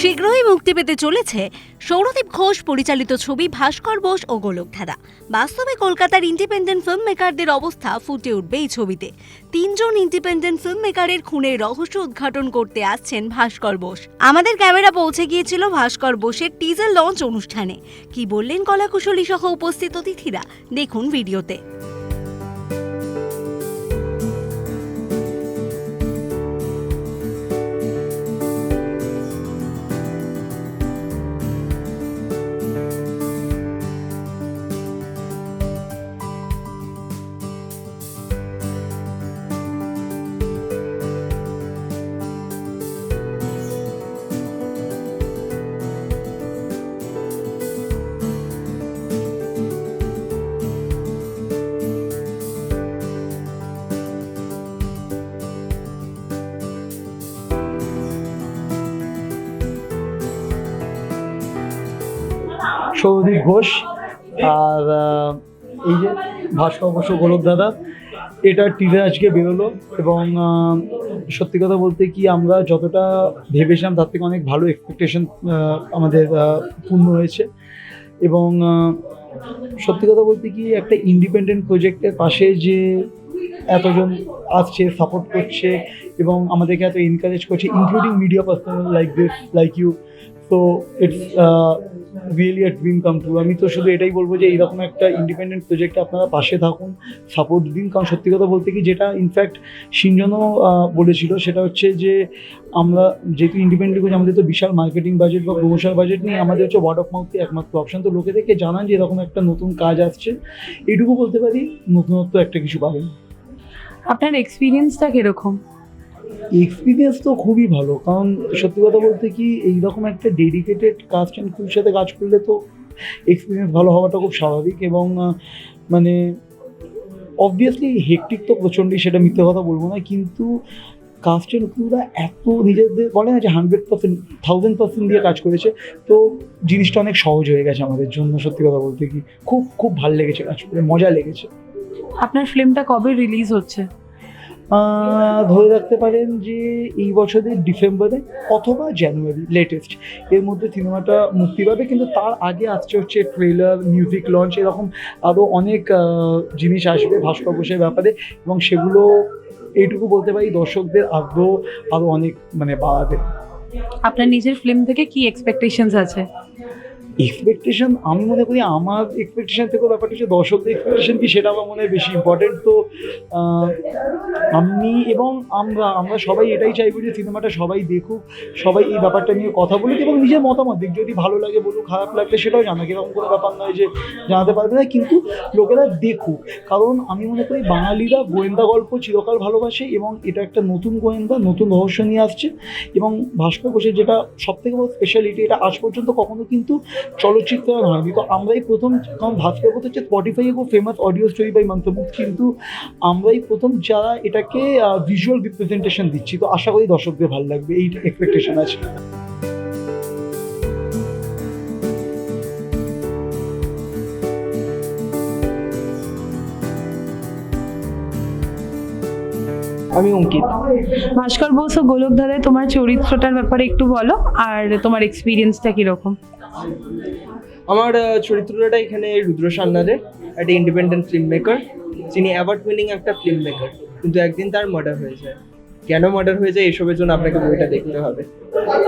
শীঘ্রই মুক্তি পেতে চলেছে সৌরদীপ ঘোষ পরিচালিত ছবি ভাস্কর বোস ও গোলকধারা বাস্তবে কলকাতার ইন্ডিপেন্ডেন্ট ফিল্ম মেকারদের অবস্থা ফুটে উঠবে এই ছবিতে। তিনজন ইন্ডিপেন্ডেন্ট ফিল্ম মেকারের খুনের রহস্য উদ্ঘাটন করতে আসছেন ভাস্কর বোস। আমাদের ক্যামেরা পৌঁছে গিয়েছিল ভাস্কর বোসের টিজার লঞ্চ অনুষ্ঠানে। কি বললেন কলাকুশলী সহ উপস্থিত অতিথিরা? দেখুন ভিডিওতে। সৌদীপ ঘোষ আর এই যে ভাস্কর গোলক দাদা, এটা টিজার আজকে বেরোলো এবং সত্যি কথা বলতে কি আমরা যতটা ভেবেছিলাম তার থেকে অনেক ভালো এক্সপেকটেশন আমাদের পূর্ণ হয়েছে এবং সত্যি কথা বলতে কি একটা ইন্ডিপেন্ডেন্ট প্রজেক্টের পাশে যে এতজন আসছে সাপোর্ট করছে এবং আমাদেরকে এত এনকারেজ করছে including media personal like this like you তো it's really a dream come true আমি তো শুধু এটাই বলব যে এইরকম একটা ইন্ডিপেন্ডেন্ট প্রজেক্টে আপনারা পাশে থাকুন সাপোর্ট দিন। কারণ সত্যি কথা বলতে কি যেটা ইনফ্যাক্ট সিঞ্জনও আহ, বলেছিল সেটা হচ্ছে যে আমরা যেহেতু ইন্ডিপেন্ডেন্ট করছি আমাদের তো বিশাল মার্কেটিং বাজেট বা প্রমোশন বাজেট নেই আমাদের হচ্ছে ওয়ার্ড অফ মাউথই একমাত্র অপশন তো লোকে লোকেদেরকে জানান যে এরকম একটা নতুন কাজ আসছে। এইটুকু বলতে পারি নতুনত্ব একটা কিছু পাবেন। আপনার এক্সপিরিয়েন্সটা কীরকম? এক্সপিরিয়েন্স তো খুবই ভালো, কারণ সত্যি কথা বলতে কি এইরকম একটা ডেডিকেটেড কাস্ট অ্যান্ড ক্রুর সাথে কাজ করলে তো এক্সপিরিয়েন্স ভালো হওয়াটা খুব স্বাভাবিক এবং মানে অবভিয়াসলি হেকটিক তো প্রচণ্ডই সেটা মিথ্যে কথা বলব না, কিন্তু কাস্ট অ্যান্ড ক্রুরা এত নিজেদের বলে না যে হান্ড্রেড পার্সেন্ট থাউজেন্ড পার্সেন্ট দিয়ে কাজ করেছে, তো জিনিসটা অনেক সহজ হয়ে গেছে আমাদের জন্য সত্যি কথা বলতে কি। খুব খুব ভালো লেগেছে কাজ করে, মজা লেগেছে। আপনার ফিল্মটা কবে রিলিজ হচ্ছে? ধরে রাখতে পারেন যে এই বছরের ডিসেম্বরে অথবা জানুয়ারি লেটেস্ট এর মধ্যে সিনেমাটা মুক্তি পাবে। কিন্তু তার আগে আসছে হচ্ছে ট্রেলার মিউজিক লঞ্চ এরকম আরও অনেক জিনিস আসবে ভাস্কর ঘোষের ব্যাপারে এবং সেগুলো এইটুকু বলতে পারি, দর্শকদের আগ্রহ আরও অনেক মানে বাড়াবে। আপনার নিজের ফিল্ম থেকে কি এক্সপেকটেশনস আছে? এক্সপেকটেশন আমি মনে করি আমার এক্সপেকটেশন থেকেও ব্যাপারটা হচ্ছে দর্শকদের এক্সপেকটেশন কি, সেটা আমার মনে হয় বেশি ইম্পর্টেন্ট তো আমি এবং আমরা আমরা সবাই এটাই চাইব যে সিনেমাটা সবাই দেখুক, সবাই এই ব্যাপারটা নিয়ে কথা বলুক এবং নিজের মতামত দিক। যদি ভালো লাগে বলুক, খারাপ লাগলে সেটাও জানাক এরকম কোনো ব্যাপার নয় যে জানাতে পারবে না, কিন্তু লোকেরা দেখুক। কারণ আমি মনে করি বাঙালিরা গোয়েন্দা গল্প চিরকাল ভালোবাসে এবং এটা একটা নতুন গোয়েন্দা, নতুন রহস্য নিয়ে আসছে এবং ভাস্কর ঘোষের যেটা সব থেকে বড় স্পেশালিটি এটা আজ পর্যন্ত কখনো কিন্তু চলচ্চিত্রায়ন হয়নি। তো আমরাই প্রথম কারণ ভাস্কর ঘোষ হচ্ছে স্পটিফাইয়ে খুব ফেমাস অডিও স্টোরি বাই মন্তব্য কিন্তু আমরাই প্রথম যারা এটাকে ভিজুয়াল রিপ্রেজেন্টেশন দিচ্ছি। তো আশা করি দর্শকদের ভালো লাগবে এই এক্সপেকটেশন আছে। আমি অঙ্কিত। ভাস্কর বোস ও গোলক ধাঁধায় তোমার চরিত্রটার ব্যাপারে একটু বলো আর তোমার এক্সপিরিয়েন্সটা কীরকম? আমার চরিত্রটা এখানে রুদ্র সান্নাদের একটা ইন্ডিপেন্ডেন্ট ফিল্ম মেকার যিনি অ্যাওয়ার্ড উইনিং একটা ফিল্ম মেকার কিন্তু একদিন তার মার্ডার হয়ে যায়। কেন মার্ডার হয়ে যায় এসবের জন্য আপনাকে বইটা দেখতে হবে।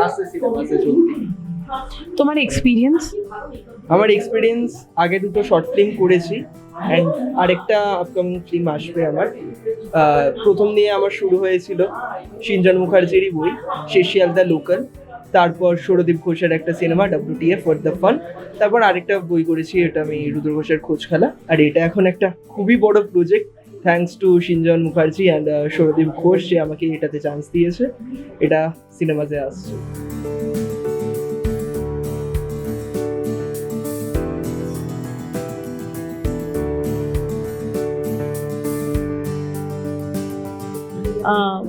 আসছে সিনেমাসে চলতি তোমার এক্সপিরিয়েন্স আমার এক্সপিরিয়েন্স আগে দুটো শর্ট ফিল্ম করেছি। অ্যান্ড আরেকটা আপকামিং ফিল্ম আসবে আমার। প্রথম দিয়ে আমার শুরু হয়েছিল সিঞ্জন মুখার্জিরই বই শেষিয়াল দ্য লোকাল তারপর সৌরদীপ ঘোষের একটা cinema WTA for the fun তারপর আরেকটা বই করেছি, এটা আমি রুদ্র ঘোষের খোঁজ খেলা আর এটা এখন একটা খুবই বড় project thanks to Sinjan Mukherjee and Sourodip Ghosh, যে আমাকে এটাতে চান্স দিয়েছে। এটা সিনেমাতে আসছে।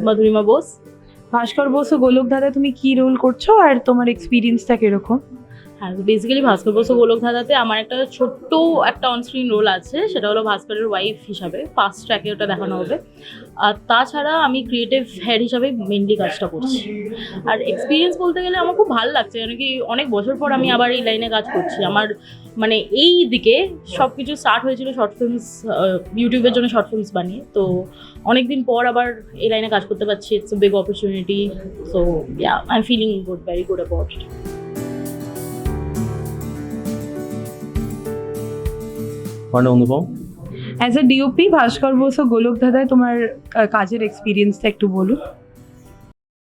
মধুরিমা বোস ভাস্কর বসু ও তুমি কি রোল করছ? আর তোমার এক্সপিরিয়েন্সটা কীরকম? হ্যাঁ বেসিক্যালি ভাস্কর বসু গোলক ধাঁধাতে আমার একটা ছোট্ট একটা অনস্ক্রিন রোল আছে, সেটা হলো ভাস্করের ওয়াইফ হিসাবে ফার্স্ট ট্র্যাকে ওটা দেখানো হবে। আর তাছাড়া আমি ক্রিয়েটিভ হেড হিসাবে মেনলি কাজটা করছি। আর এক্সপিরিয়েন্স বলতে গেলে আমার খুব ভালো লাগছে কারণ কি অনেক বছর পর আমি আবার এই লাইনে কাজ করছি। আমার মানে এই দিকে সব কিছু স্টার্ট হয়েছিল শর্ট ফিল্মস ইউটিউবের জন্য শর্ট ফিল্মস বানিয়ে। তো অনেক দিন পর আবার এই লাইনে কাজ করতে পারছি it's big opportunity so I am feeling good very good about it মানে Anupam? As a DOP Bhaskar Basu গোলক দাদায় তোমার কাজের এক্সপিরিয়েন্সটা একটু বলুন।